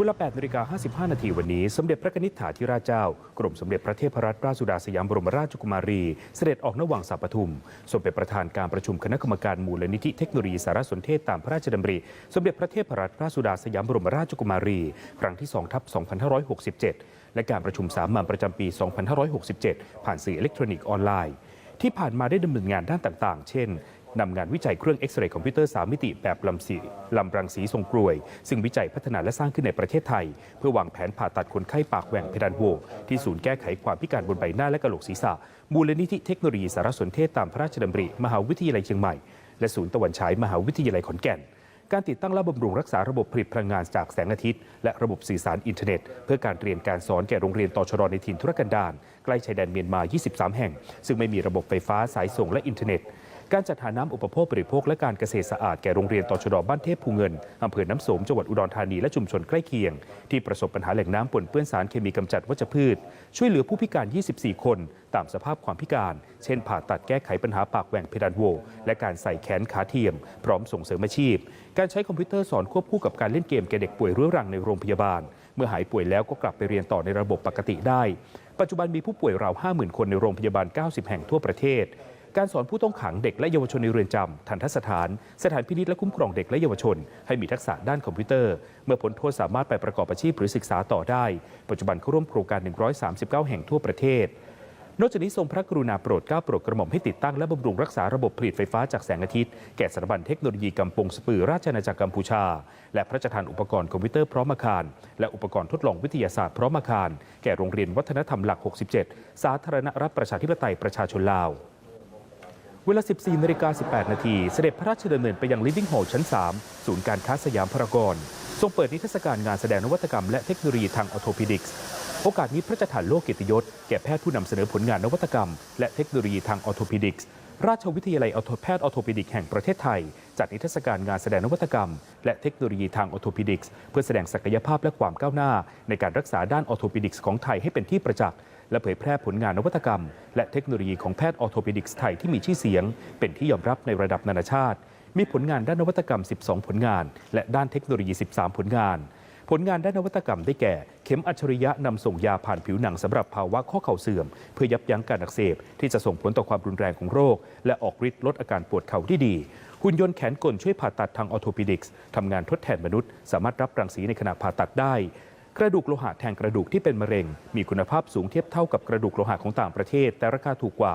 เวลา8นาฬิกา55 นาทีวันนี้ สมเด็จพระนิษฐาธิราชเจ้า กรมสมเด็จพระเทพรัตนราชสุดาสยามบรมราชกุมารี เสด็จออกนวังสาปทุมทรงเป็นประธานการประชุมคณะกรรมการมูลนิธิเทคโนโลยีสารสนเทศตามพระราชดำริ สมเด็จพระเทพรัตนราชสุดาสยามบรมราชกุมารี ครั้งที่2ทับ2567 และการประชุมสามัญประจำปี 2567 ผ่านสื่ออิเล็กทรอนิกส์ออนไลน์ที่ผ่านมาได้ดำเนินงานด้านต่างๆ เช่น นำงานวิจัยเครื่องเอ็กซเรย์คอมพิวเตอร์3มิติแบบลำสีลำรังสีทรงกลวย ซึ่งวิจัยพัฒนาและสร้างขึ้นในประเทศไทย เพื่อวางแผนผ่าตัดคนไข้ปากแหว่งเพดานโหวที่ศูนย์แก้ไขความพิการบนใบหน้าและกระโหลกศีรษะ มูลนิธิเทคโนโลยีสารสนเทศตามพระราชดำริ มหาวิทยาลัยเชียงใหม่ และศูนย์ตะวันฉายมหาวิทยาลัยขอนแก่นการติดตั้งและบำรุงรักษาระบบผลิตพลังงานจากแสงอาทิตย์ และระบบสื่อสารอินเทอร์เน็ต เพื่อการเรียนการสอนแก่โรงเรียนตชดในถิ่นธุรกันดารใกล้ชายแดนเมียนมา 23 แห่ง ซึ่งไม่มีระบบไฟฟ้าสายส่งและอินเทอร์เน็ต การจัดหาน้ำอุปโภคบริโภคและการเกษตรสะอาดแก่โรงเรียนตชดบ้านเทพภูเงินอำเภอน้ำโสมจังหวัดอุดรธานีและชุมชนใกล้เคียง ที่ประสบปัญหาแหล่งน้ำปนเปื้อนสารเคมีกำจัดวัชพืช ช่วยเหลือผู้พิการ 24 คน ตามสภาพความพิการ เช่น ผ่าตัดแก้ไขปัญหาปากแหว่งเพดานโวและการใส่แขนขาเทียม พร้อมส่งเสริมอาชีพ การใช้คอมพิวเตอร์สอนควบคู่กับการเล่นเกมแก่เด็กป่วยเรื้อรังในโรงพยาบาล เมื่อหายป่วยแล้วก็กลับไปเรียนต่อในระบบปกติได้ ปัจจุบันมีผู้ป่วยราว 50,000 คนในโรงพยาบาล 90 แห่งทั่วประเทศ การสอนผู้ต้องขังเด็กและเยาวชนในเรือนจำทันทสถาน สถานพินิจและคุ้มครองเด็กและเยาวชน ให้มีทักษะด้านคอมพิวเตอร์ เมื่อพ้นโทษสามารถไปประกอบอาชีพหรือศึกษาต่อได้ ปัจจุบันเข้าร่วมโครงการ 139 แห่งทั่วประเทศนอกจากนี้ทรงพระกรุณาโปรดเกล้าโปรดกระหม่อมให้ติดตั้งและบำรุงรักษาระบบผลิตไฟฟ้าจากแสงอาทิตย์ แก่สถาบันเทคโนโลยีกำปงสปือราชอาณาจักรกัมพูชา และพระราชทานอุปกรณ์คอมพิวเตอร์พร้อมอาคาร และอุปกรณ์ทดลองวิทยาศาสตร์พร้อมอาคาร แก่โรงเรียนวัฒนธรรมหลัก 67 สาธารณรัฐประชาธิปไตยประชาชนลาว เวลา 14นาฬิกา18 นาที เสด็จพระราชดำเนินไปยัง Living Hall ชั้น 3 ศูนย์การค้าสยามพารากอนทรงเปิดนิทรรศการงานแสดงนวัตกรรมและเทคโนโลยีทางออโทพิดิกส์โอกาสนี้พระราชทานโลกเกียรติยศ แก่แพทย์ผู้นำเสนอผลงานนวัตกรรม และเทคโนโลยีทางออโทพิดิกส์ ราชวิทยาลัยออโทแพทย์ออโทพิดิกแห่งประเทศไทย จัดนิทรรศการงานแสดงนวัตกรรม และเทคโนโลยีทางออโทพิดิกส์เพื่อแสดงศักยภาพและความก้าวหน้า ในการรักษาด้านออโทพิดิกส์ของไทยให้เป็นที่ประจักษ์และเผยแพร่ผลงานนวัตกรรม และเทคโนโลยีของแพทย์ออโทปิดิกส์ไทยที่มีชื่อเสียง เป็นที่ยอมรับในระดับนานาชาติ มีผลงานด้านนวัตกรรม 12 ผลงาน และด้านเทคโนโลยี 13 ผลงาน ผลงานด้านนวัตกรรมได้แก่ เข็มอัจฉริยะนำส่งยาผ่านผิวหนังสำหรับภาวะข้อเข่าเสื่อม เพื่อยับยั้งการอักเสบ ที่จะส่งผลต่อความรุนแรงของโรค และออกฤทธิ์ลดอาการปวดเข่าที่ดี หุ่นยนต์แขนกลช่วยผ่าตัดทางออโทปิดิกส์ทำงานทดแทนมนุษย์ สามารถรับรังสีในขณะผ่าตัดได้กระดูกโลหะแทนกระดูกที่เป็นมะเร็ง มีคุณภาพสูงเทียบเท่ากับกระดูกโลหะของต่างประเทศ แต่ราคาถูกกว่า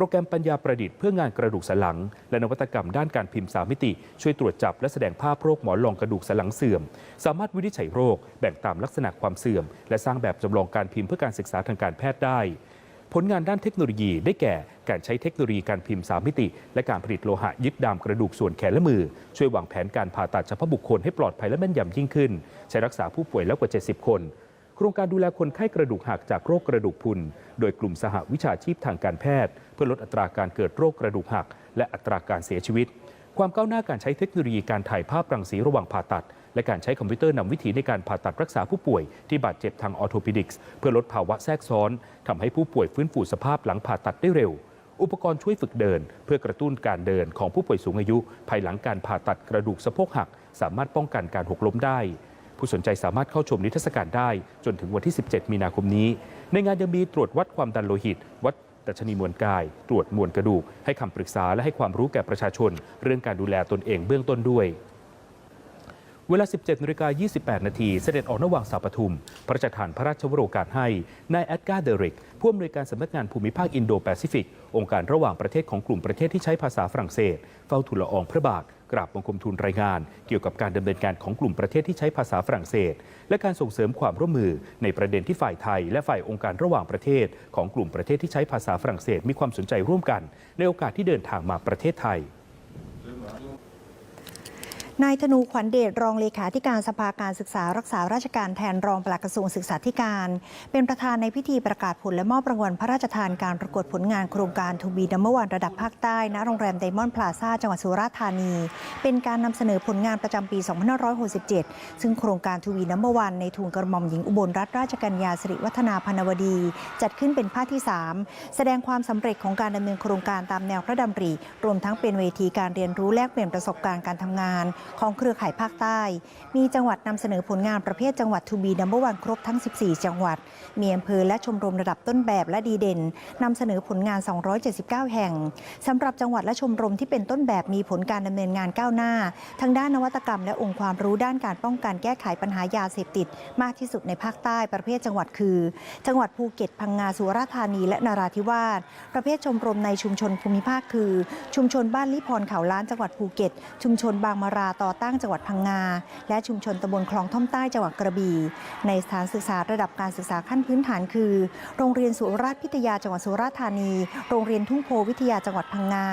โปรแกรมปัญญาประดิษฐ์เพื่องานกระดูกสันหลัง และนวัตกรรมด้านการพิมพ์สามมิติ ช่วยตรวจจับและแสดงภาพโรคหมอนรองกระดูกสันหลังเสื่อม สามารถวินิจฉัยโรคแบ่งตามลักษณะความเสื่อม และสร้างแบบจำลองการพิมพ์เพื่อการศึกษาทางการแพทย์ได้ ผลงานด้านเทคโนโลยีได้แก่การใช้เทคโนโลยีการพิมพ์3มิติ และการผลิตโลหะยึดดามกระดูกส่วนแขนและมือ ช่วยวางแผนการผ่าตัดเฉพาะบุคคลให้ปลอดภัยและแม่นยำยิ่งขึ้น ใช้รักษาผู้ป่วยแล้วกว่า 70 คน โครงการดูแลคนไข้กระดูกหักจากโรคกระดูกพุน โดยกลุ่มสหวิชาชีพทางการแพทย์ เพื่อลดอัตราการเกิดโรคกระดูกหัก และอัตราการเสียชีวิต ความก้าวหน้าการใช้เทคโนโลยีการถ่ายภาพรังสีระหว่างผ่าตัด และการใช้คอมพิวเตอร์นำวิธีในการผ่าตัดรักษาผู้ป่วยที่บาดเจ็บทางออโทปิดิกส์เพื่อลดภาวะแทรกซ้อนทำให้ผู้ป่วยฟื้นฟูสภาพหลังผ่าตัดได้เร็วอุปกรณ์ช่วยฝึกเดิน เพื่อกระตุ้นการเดินของผู้ป่วยสูงอายุ ภายหลังการผ่าตัดกระดูกสะโพกหัก สามารถป้องกันการหกล้มได้ ผู้สนใจสามารถเข้าชมนิทรรศการได้ จนถึงวันที่ 17 มีนาคมนี้ ในงานยังมีตรวจวัดความดันโลหิต วัดดัชนีมวลกาย ตรวจมวลกระดูก ให้คำปรึกษาและให้ความรู้แก่ประชาชน เรื่องการดูแลตนเองเบื้องต้นด้วย เวลา 17นาฬิกา28 นาทีเสด็จออกนวังสาปทุม พระราชทานพระราชวโรกาสให้นายแอดการ์เดริก ผู้อำนวยการสำนักงานภูมิภาคอินโดแปซิฟิก องค์การระหว่างประเทศของกลุ่มประเทศที่ใช้ภาษาฝรั่งเศส เฝ้าทูลละอองพระบาทกราบบังคมทูลรายงาน เกี่ยวกับการดำเนินการของกลุ่มประเทศที่ใช้ภาษาฝรั่งเศส และการส่งเสริมความร่วมมือในประเด็นที่ฝ่ายไทย และฝ่ายองค์การระหว่างประเทศ ของกลุ่มประเทศที่ใช้ภาษาฝรั่งเศส มีความสนใจร่วมกัน ในโอกาสที่เดินทางมาประเทศไทย นายธนูขวัญเดชรองเลขาธิการสภาการศึกษารักษาราชการแทนรองปลัดกระทรวงศึกษาธิการ เป็นประธานในพิธีประกาศผลและมอบรางวัลพระราชทานการประกวดผลงานโครงการทูบีดัมเบอร์วันระดับภาคใต้ณโรงแรมไดมอนด์พลาซ่าจังหวัดสุราษฎร์ธานี เป็นการนำเสนอผลงานประจำปี 2567 ซึ่งโครงการทูบีดัมเบอร์วันในทุนกระหม่อมหญิงอุบลรัตนราชกัญญาสิริวัฒนาพนวดี จัดขึ้นเป็นภาคที่ 3 แสดงความสำเร็จของการดำเนินโครงการตามแนวพระดำริ รวมทั้งเป็นเวทีการเรียนรู้แลกเปลี่ยนประสบการณ์การทำงานของเครือข่ายภาคใต้ มีจังหวัดนำเสนอผลงานประเภทจังหวัดทูบีนัมเบอร์วันครบทั้ง 14 จังหวัด มีอำเภอและชมรมระดับต้นแบบและดีเด่นนำเสนอผลงาน 279 แห่งสำหรับจังหวัดและชมรมที่เป็นต้นแบบมีผลการดำเนินงานก้าวหน้าทางด้านนวัตกรรมและองค์ความรู้ด้านการป้องกันแก้ไขปัญหายาเสพติด มากที่สุดในภาคใต้ประเภทจังหวัดคือ จังหวัดภูเก็ตพังงาสุราษฎร์ธานีและนราธิวาสประเภทชมรมในชุมชนภูมิภาคคือ ชุมชนบ้านลิพรเขาล้านจังหวัดภูเก็ต ชุมชนบางมาราต่อตั้งจังหวัดพังงา และชุมชนตำบลคลองท่อมใต้จังหวัดกระบี่ ในสถานศึกษาระดับการศึกษาขั้นพื้นฐานคือ โรงเรียนสุราษฎร์พิทยาจังหวัดสุราษฎร์ธานี โรงเรียนทุ่งโพวิทยาจังหวัดพังงา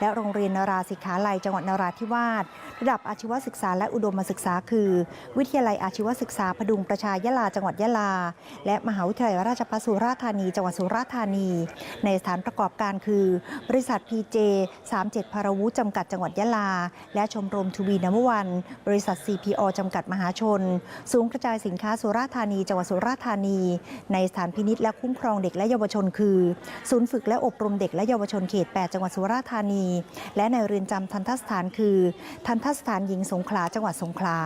และโรงเรียนนราศิกขาลัยจังหวัดนราธิวาส ระดับอาชีวศึกษาและอุดมศึกษาคือ วิทยาลัยอาชีวศึกษาพดุงประชายะลาจังหวัดยะลา และมหาวิทยาลัยราชภัฏสุราษฎร์ธานีจังหวัดสุราษฎร์ธานี ในสถานประกอบการคือ บริษัท PJ 37พารวุจำกัดจังหวัดยะลา และชมรมทูบีนมวันบริษัท CPO จำกัดมหาชนศูนย์กระจายสินค้าสุราธานีจังหวัดสุราธานี ในสถานพินิษและคุ้มครองเด็กและเยาวชนคือ ศูนย์ฝึกและอบรมเด็กและเยาวชนเขต 8 จังหวัดสุราธานี และในเรือนจำทันทสถานคือ ทันทสถานหญิงสงขลาจังหวัดสงขลา